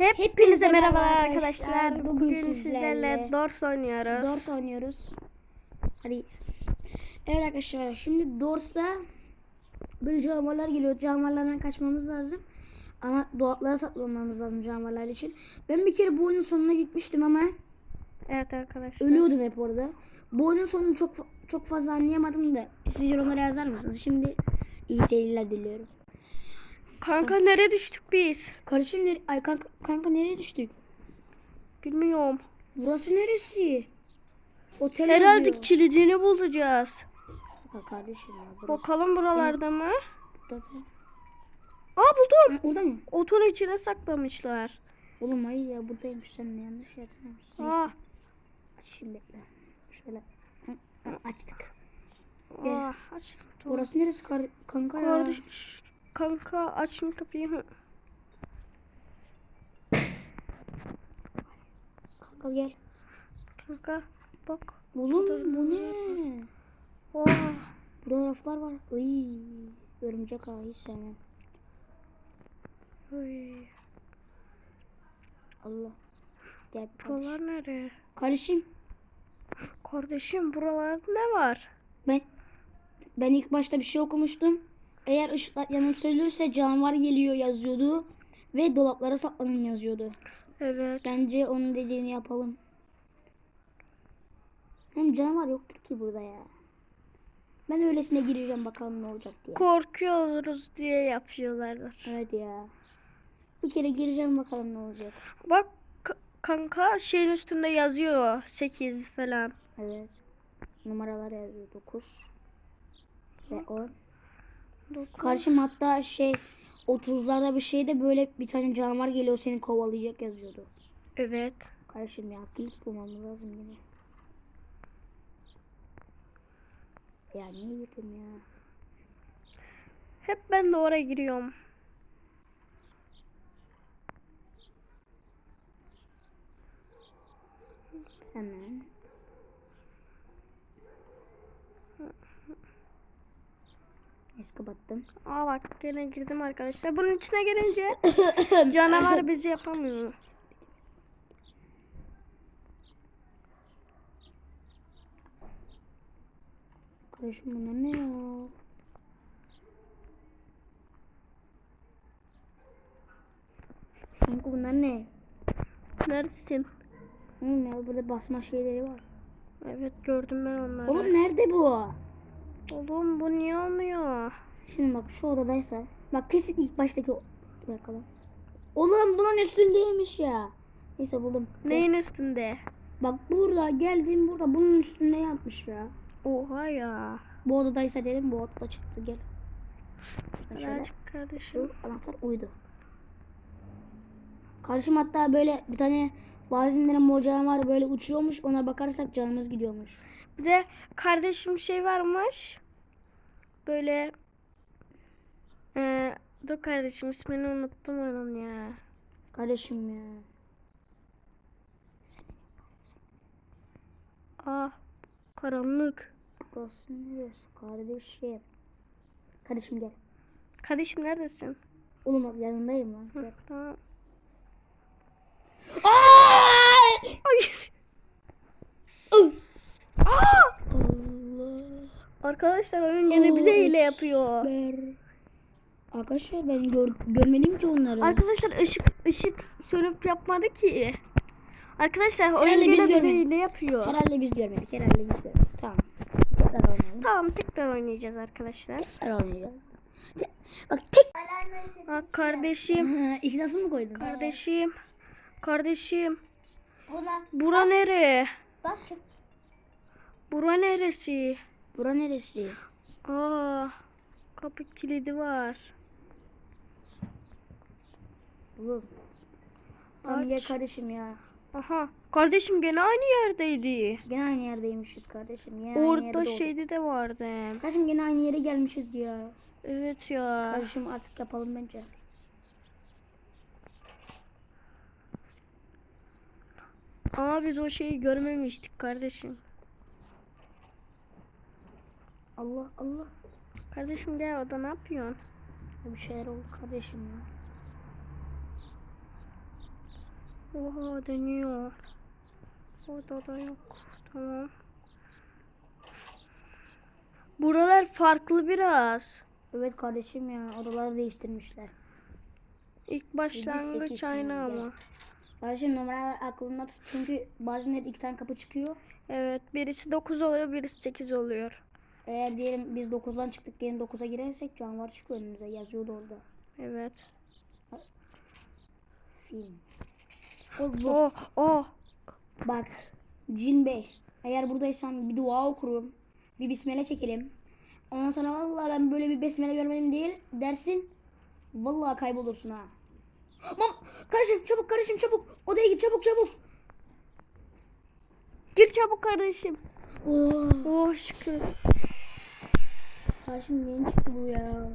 Hepinize merhabalar arkadaşlar. arkadaşlar. Bugün, Bugün sizlerle Dors oynuyoruz. Dors oynuyoruz. Hadi. Evet arkadaşlar şimdi Dors'ta böyle canavarlar geliyor. Canavarlardan kaçmamız lazım. Ama dolaplara saklanmamız lazım canavarlar için. Ben bir kere bu oyunun sonuna gitmiştim ama Evet arkadaşlar. ölüyordum hep orada. Bu oyunun sonunu çok çok fazla anlayamadım da siz yorumlara yazar mısınız? Şimdi iyi seyirler diliyorum. Kanka nereye düştük biz? Kardeşim nere- ay kanka, kanka nereye düştük? Bilmiyorum. Burası neresi? Otel Herhalde yazıyor. kilidini bulacağız. Ha, kardeşim ya burası. Bakalım buralarda mı? Burada. Aa buldum. Ha, orada mı? Otun içine saklamışlar. Oğlum hayır ya buradaymış sen de yanlış yapmamışsın. Neyse. Aa, Açayım bekle. Şöyle. Hı, hı, Açtık. Aa açtım. Burası neresi kar kanka ya? Kanka açın kapıyı. Kanka gel. Kanka bak. Oğlum bu ne? Aa, Burada raflar var. Iy, örümcek ağı hiç sevmem. uy. Allah. Gel kardeş. Buralar nere? Kardeşim Kardeşim buralarda ne var? ben ben ilk başta bir şey okumuştum. Eğer ışıklar yanım söylürse canavar geliyor yazıyordu. Ve dolaplara saklanın yazıyordu. Evet. Bence onun dediğini yapalım. Hem canavar yoktur ki burada ya. Ben öylesine gireceğim bakalım ne olacak diye. Korkuyoruz diye yapıyorlar. Evet ya. Bir kere gireceğim bakalım ne olacak. Bak kanka şeyin üstünde yazıyor 8 falan. Evet. Numaralar yazıyor 9 ve 10. Dokuz. Karşım hatta şey 30'larda bir şeyde böyle bir tane canavar geliyor seni kovalayacak yazıyordu. Evet. Karşım ya kilit bulmamız lazım yine. Ya niye yapayım ya? Hep ben de oraya giriyorum. Hemen. Neyse kapattım. Aa bak gene girdim arkadaşlar. Bunun içine girince canavar bizi yapamıyor. Kardeşim bunlar ne ya? Kanka bunlar ne? Neredesin? Oğlum ya burada basma şeyleri var. Evet gördüm ben onları. Oğlum nerede bu? Oğlum bu niye olmuyor? Şimdi bak şu odadaysa. Bak kesin ilk baştaki bakalım. Oğlum bunun üstündeymiş ya. Neyse buldum. Neyin üstünde? Bak burada geldim burada bunun üstünde yapmış ya. Oha ya. Bu odadaysa dedim bu odada çıktı gel. Birazcık kardeşim. Şu anahtar uydu. Karşım hatta böyle bir tane bazenlerin mocaları var böyle uçuyormuş ona bakarsak canımız gidiyormuş. Bir de kardeşim şey varmış. Böyle eee dur kardeşim ismini unuttum onun ya. Kardeşim ya. Ah karanlık. Burası neresi kardeşim? Kardeşim gel. Kardeşim neredesin? Oğlum bak yanındayım lan. Tamam. Ay! Ay. Allah. Arkadaşlar oyun gene bize hile yapıyor. Arkadaşlar ben gör, görmedim ki onları. Arkadaşlar ışık ışık sönüp yapmadı ki. Arkadaşlar oyun Herhalde biz gene bize görmedik. hile yapıyor. Herhalde biz görmedik. Herhalde biz görmedik. Tamam. Tekrar oynayalım. Tamam tekrar oynayacağız arkadaşlar. Tekrar oynayalım. Te- Bak tek. Ha, kardeşim, İşi nasıl mı koydun? kardeşim, kardeşim. Buna Bura nere? bak. Bura neresi? Bura neresi? Aa, kapı kilidi var. Oğlum. Gel Aç. kardeşim ya. Aha, kardeşim gene aynı yerdeydi. Gene aynı yerdeymişiz kardeşim. Gene Orada şeydi de vardı. Kardeşim gene aynı yere gelmişiz ya. Evet ya. Kardeşim artık yapalım bence. Ama biz o şeyi görmemiştik kardeşim. Allah Allah. Kardeşim gel orada ne yapıyorsun? Bir şeyler oldu kardeşim ya. Oha dönüyor. Orada da yok. Tamam. Buralar farklı biraz. Evet kardeşim ya odaları değiştirmişler. İlk başlangıç aynı ama. Kardeşim numara aklında tut çünkü bazen iki tane kapı çıkıyor. Evet birisi 9 oluyor birisi 8 oluyor. Eğer diyelim biz 9'dan çıktık yeni 9'a girersek canavar çıkıyor önümüze yazıyordu orada. Evet. Film. O, bu- Oh oh. Bak Cin Bey eğer buradaysan bir dua okurum. Bir bismillah çekelim. Ondan sonra vallahi ben böyle bir besmele görmedim değil dersin. Vallahi kaybolursun ha. Mam kardeşim çabuk kardeşim çabuk. Odaya git çabuk çabuk. Gir çabuk kardeşim. Oh. Oh şükür. Kardeşim yeni çıktı bu ya.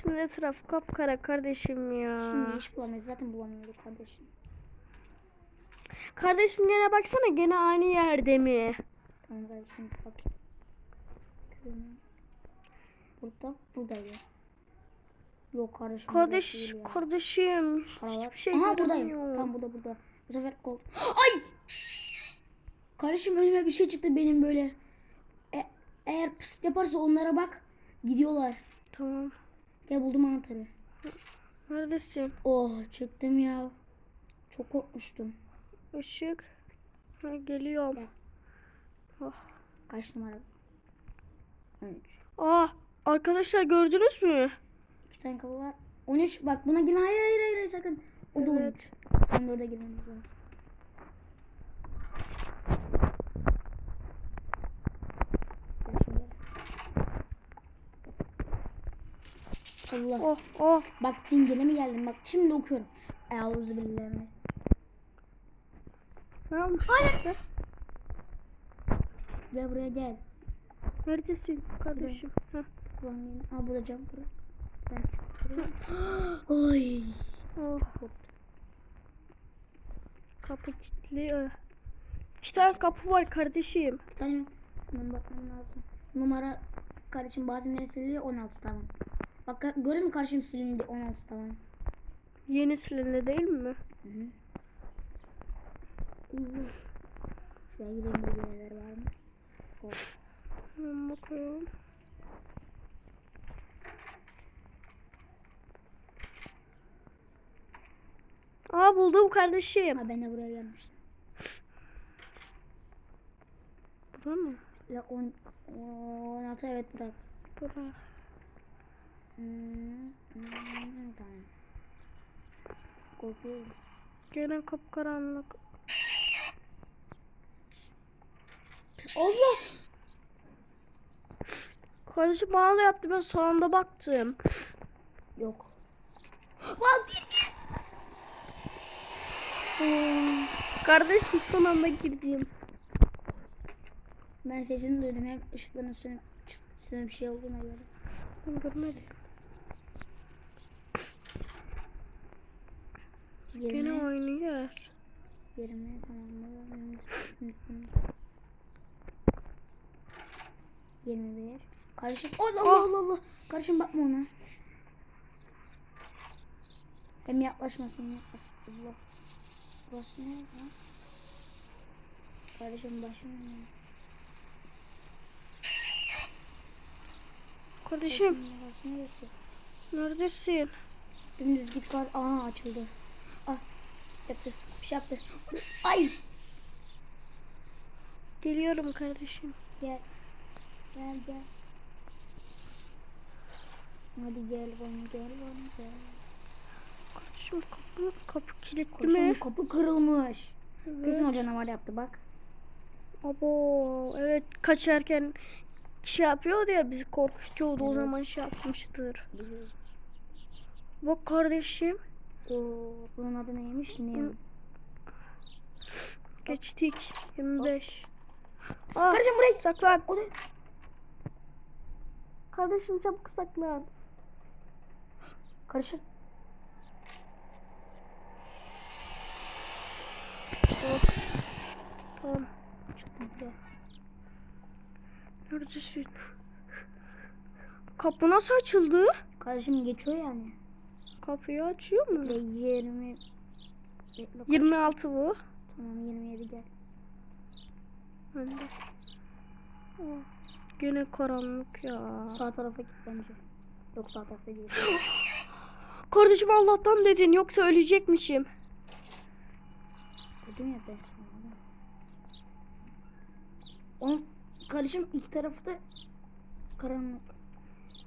Şimdi etraf kapkara kardeşim ya. Şimdi iş bulamıyoruz zaten bulamıyorduk kardeşim. Kardeşim gene baksana gene aynı yerde mi? Tamam kardeşim bak. Burada buradaydı. Yok kardeşim. burada Kardeş, ya. kardeşim. Paralar. Hiçbir şey Aha buradayım. göremiyorum. Tam burada burada. Bu sefer kol. Ay! Kardeşim önüme bir şey çıktı benim böyle. Eğer pıst yaparsa onlara bak. Gidiyorlar. Tamam. Gel buldum anahtarı. Neredesin? Oh çıktım ya. Çok korkmuştum. Işık. Ha, geliyorum. Gel. Oh. Kaç numara? 13. Aa, arkadaşlar gördünüz mü? İki tane kapı var. 13 bak buna. Hayır hayır hayır, hayır sakın. O da Evet. 13. 14'e girmemiz lazım. Gel şimdi. Allah. Oh, oh. Bak cingene mi geldim? Bak şimdi okuyorum. Euzu billahi. Tamam. Hayır. Gel buraya gel. Neredesin kardeşim? Heh. Yine. Aa burada cam kırık. Ben. Oy. Oh. Kapı kilitli. İki tane kapı var kardeşim. Bir tane hemen bakmam lazım. Numara kardeşim bazen siliniyor 16 tamam. Bak gördün mü kardeşim silindi 16 tamam. Yeni silindi değil mi? Hı hı. Şuraya gidelim bir neler var mı? Hop. Hemen bakıyorum. Aa buldum kardeşim. Ha ben de buraya gelmiştim. Bura mı? Ya on, 16 evet bırak. Bura. Hmm, hmm. Korkuyorum. Gene kapkaranlık. Allah! Kardeşim bana da yaptı ben son anda baktım. Yok. Lan gir gir. Kardeşim son anda girdim. Ben sesini duydum hem ışıkların sönüp çıktığına bir şey olduğuna göre. Ben görmedim. Gene Yerine, aynı yer. yerine tamamlayalım. 21. Kardeşim Allah Allah Allah Allah. Kardeşim bakma ona. Hem yaklaşmasın yaklaşsın. Allah. Burası ne lan? Kardeşim başım. Kardeşim neresi? neredesin? Dümdüz git kar. Aa açıldı. Yaptı. Bir şey yaptı. Ay. Geliyorum kardeşim. Gel. Gel gel. Hadi gel bana gel bana gel. Kardeşim kapı, kapı kilitli mi? kapı kırılmış. Evet. Kesin o canavar yaptı bak. Abo evet kaçarken şey yapıyordu ya bizi korkutuyordu o Evet. zaman şey yapmıştır. Biliyorum. Bak kardeşim Oo, bunun adı neymiş? Ne? geçtik 25. Aa, Kardeşim buraya saklan. O da Kardeşim çabuk saklan. karışık. Tamam. Çıktım buraya. Neredesin? Kapı nasıl açıldı? Kardeşim geçiyor yani. Kapıyı açıyor mu? Ve 20 Bekle, kaç? 26 bu. Tamam 27 gel. Bende. Oh, karanlık ya. Sağ tarafa git bence. Yok sağ tarafa değil. Kardeşim Allah'tan dedin yoksa ölecekmişim. Dedim ya ben sana. Onun kardeşim iki tarafı da karanlık.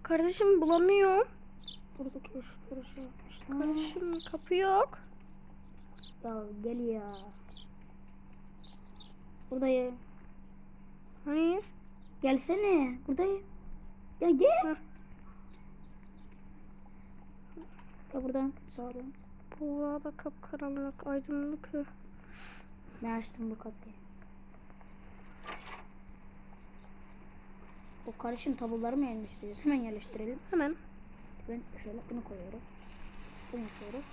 Kardeşim bulamıyorum. Buradaki ışıkları şey yapmışlar. Kardeşim kapı yok. Ya gel ya. Buradayım. Hani? Gelsene. Buradayım. Gel gel. Heh. Gel buradan. Sağdan. Bu da kapkaranlık, aydınlık. Ben açtım bu kapıyı. O karışım tabloları mı yerleştireceğiz? Hemen yerleştirelim. Hemen. Ben şöyle bunu koyuyorum. Bunu koyuyoruz.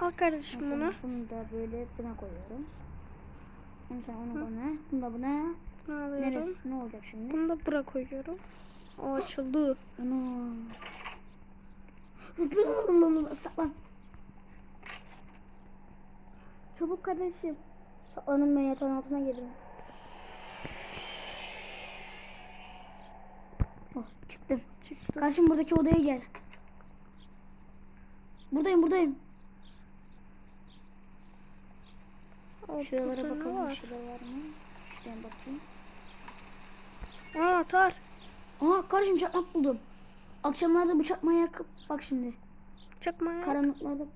Al kardeşim Ondan bunu. Bunu da böyle buna koyuyorum. Ondan sonra onu buna. Bunu da buna. Ne alıyorum? Neresi? Ne olacak şimdi? Bunu da bura koyuyorum. O açıldı. Ana. Saklan. Çabuk kardeşim. Saklanın ben yatağın altına girdim. Oh çıktım. Karşım buradaki odaya gel. Buradayım buradayım. Aa, Şuralara bakalım var? şeyler var mı? Şuradan bakayım. Aa tar. Aa karşım çakmak buldum. Akşamlarda bu çakmağı yakıp bak şimdi. Çakma ya. Karanlıklarda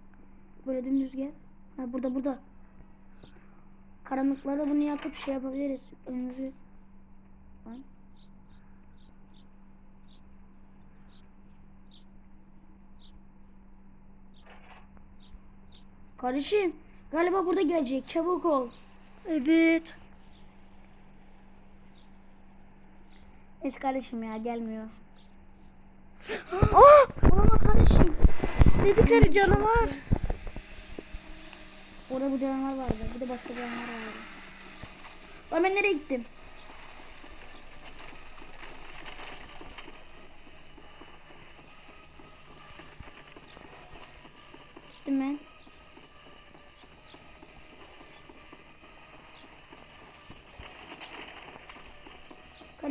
böyle dümdüz gel. Ha burada burada. Karanlıklarda bunu yakıp şey yapabiliriz. Önümüzü. Lan. Kardeşim galiba burada gelecek. Çabuk ol. Evet. Es kardeşim ya gelmiyor. Aa! Olamaz kardeşim. Dedikleri canavar. Orada bu canavar vardı. Bir de başka canavar vardı. Lan ben nereye gittim? Gittim ben.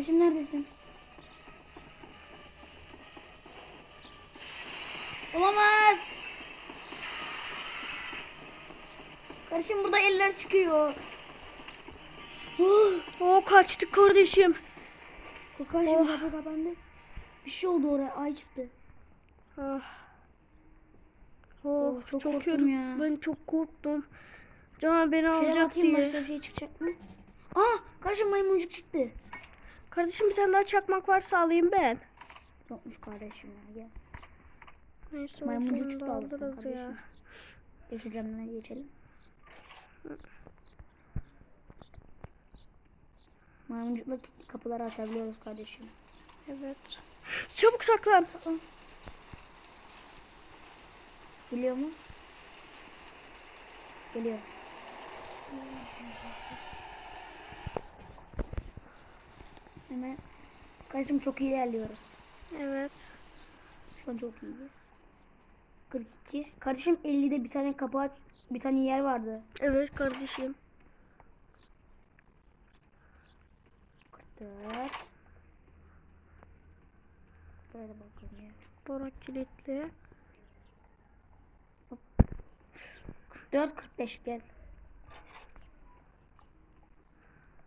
Kardeşim neredesin? Olamaz. Kardeşim burada eller çıkıyor. O kaçtık kardeşim. O kardeşim Oh. kapı kapandı. Bir şey oldu oraya. Ay çıktı. Ah. Oh, Oh, çok çok, korktum ya. Ben çok korktum. Canavar beni Şuraya alacak diye. başka bir şey çıkacak mı? Aa kardeşim maymuncuk çıktı. Kardeşim bir tane daha çakmak varsa alayım ben. Yokmuş kardeşim ya gel. Neyse Maymuncuk da alırız kardeşim. ya. Şu camdan geçelim. Maymuncukla kapıları açabiliyoruz kardeşim. Evet. Çabuk saklan. Saklan. Geliyor mu? Geliyor. Hemen. Kardeşim çok iyi ilerliyoruz. Evet. Şu an çok iyiyiz. 42. Kardeşim 50'de bir tane kapı aç, bir tane yer vardı. Evet kardeşim. 44. Böyle bakalım ya. Bora kilitli. 44 45 gel.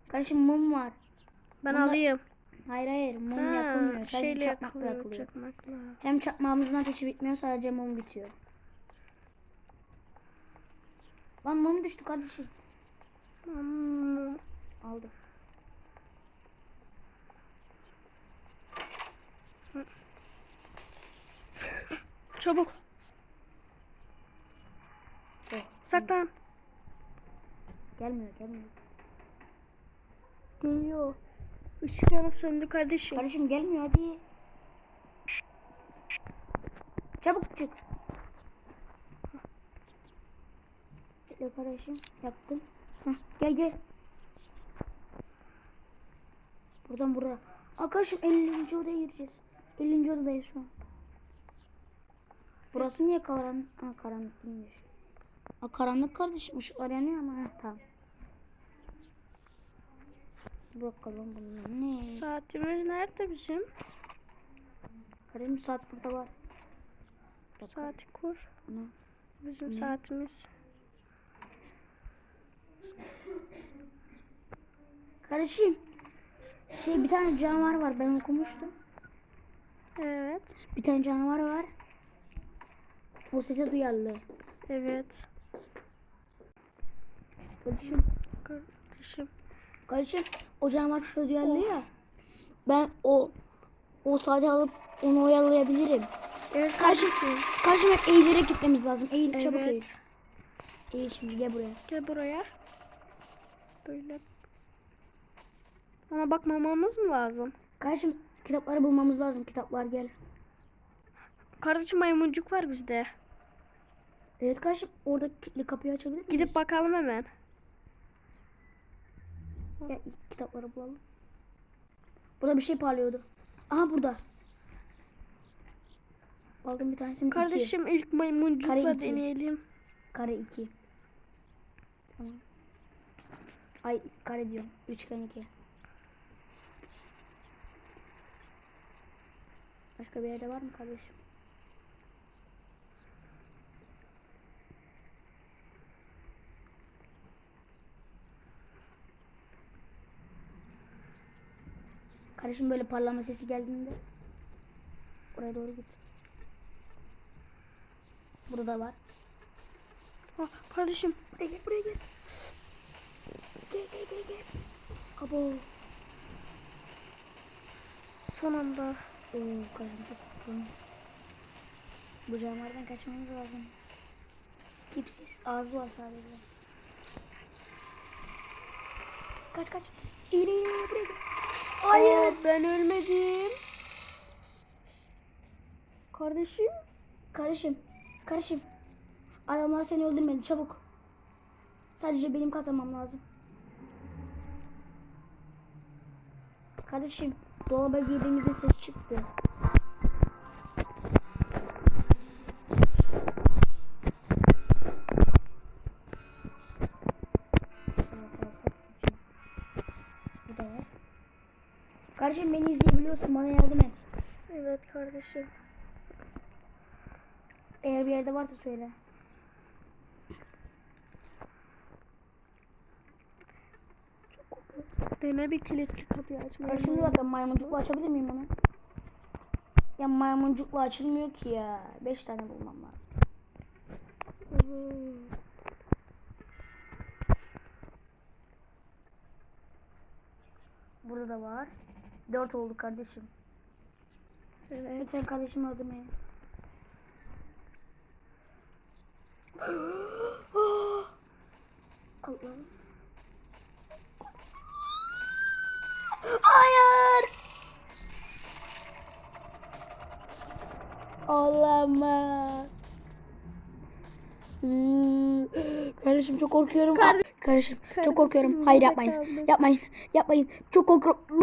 Kardeşim mum var. Ben Bunda- alayım. Hayır hayır mum Ha, yakılmıyor. Sadece çakmakla yakılıyor. Çakmakla. Hem çakmağımızın ateşi bitmiyor sadece mum bitiyor. Lan mum düştü kardeşim. Hmm. Aldım. Çabuk. Oh, Saklan. gelmiyor gelmiyor. Geliyor. Işık yanıp söndü kardeşim. Kardeşim gelmiyor hadi. Çabuk çık. Bekle kardeşim. Yaptım. Heh, gel gel. Buradan buraya. Arkadaşım 50. odaya gireceğiz. 50. odadayız şu an. Burası niye karanlık? Ha karanlık değilmiş. Aa, karanlık kardeşim ışıklar yanıyor ama heh, tamam. Bakalım bunlar ne? Saatimiz nerede bizim? Kardeşim saat burada var. Saati kur. Ana. Bizim saatimiz. Kardeşim. Şey bir tane canavar var ben okumuştum. Evet. Bir tane canavar var. O sese duyarlı. Evet. Kardeşim. Kardeşim. Kardeşim o canavar sese duyarlı ya. Ben o o saati alıp onu oyalayabilirim. Evet Kardeşim. kardeşim. Kardeşim hep eğilerek gitmemiz lazım. Eğil çabuk eğil. Evet. Eğil şimdi gel buraya. Gel buraya. Böyle. Ama bakmamamız mı lazım? Kardeşim kitapları bulmamız lazım. Kitaplar gel. Kardeşim maymuncuk var bizde. Evet kardeşim orada kilitli kapıyı açabilir miyiz? Gidip bakalım hemen. İlk kitapları bulalım. Burada bir şey parlıyordu. Aha burada. Aldım bir tanesini. Kardeşim ilk maymuncukla Kare iki. deneyelim. Iki. Kare 2. Tamam. Ay kare diyorum. Üçgen 2. Başka bir yerde var mı kardeşim? Kardeşim böyle parlama sesi geldiğinde oraya doğru git. Burada var. Ah, kardeşim. Buraya gel, buraya gel. Gel, gel, gel, gel. Abo. Son anda. Oo, kardeşim çok korktum. Bu canavardan kaçmamız lazım. Tipsiz, ağzı var sadece. Kaç kaç. İyi buraya gel. Hayır ben ölmedim. Kardeşim. Kardeşim, kardeşim. Adamlar seni öldürmedi, çabuk. Sadece benim kazanmam lazım. Kardeşim, dolaba girdiğimizde ses çıktı. Kardeşim beni izleyebiliyorsun, bana yardım et. Evet kardeşim. Eğer bir yerde varsa söyle. Dene bir kilitli kapıyı açmayı. Kardeşim bir dakika maymuncukla açabilir miyim onu? Ya maymuncukla açılmıyor ki ya. Beş tane bulmam lazım. Burada da var. Dört oldu kardeşim. Evet. Lütfen kardeşim adım ya. Allah'ım. Hayır. Olamaz. Hmm. Kardeşim çok korkuyorum. Kardeşim çok korkuyorum. Kardeşim, Hayır yapmayın. Yapmayın. Yapmayın. Çok korkuyorum.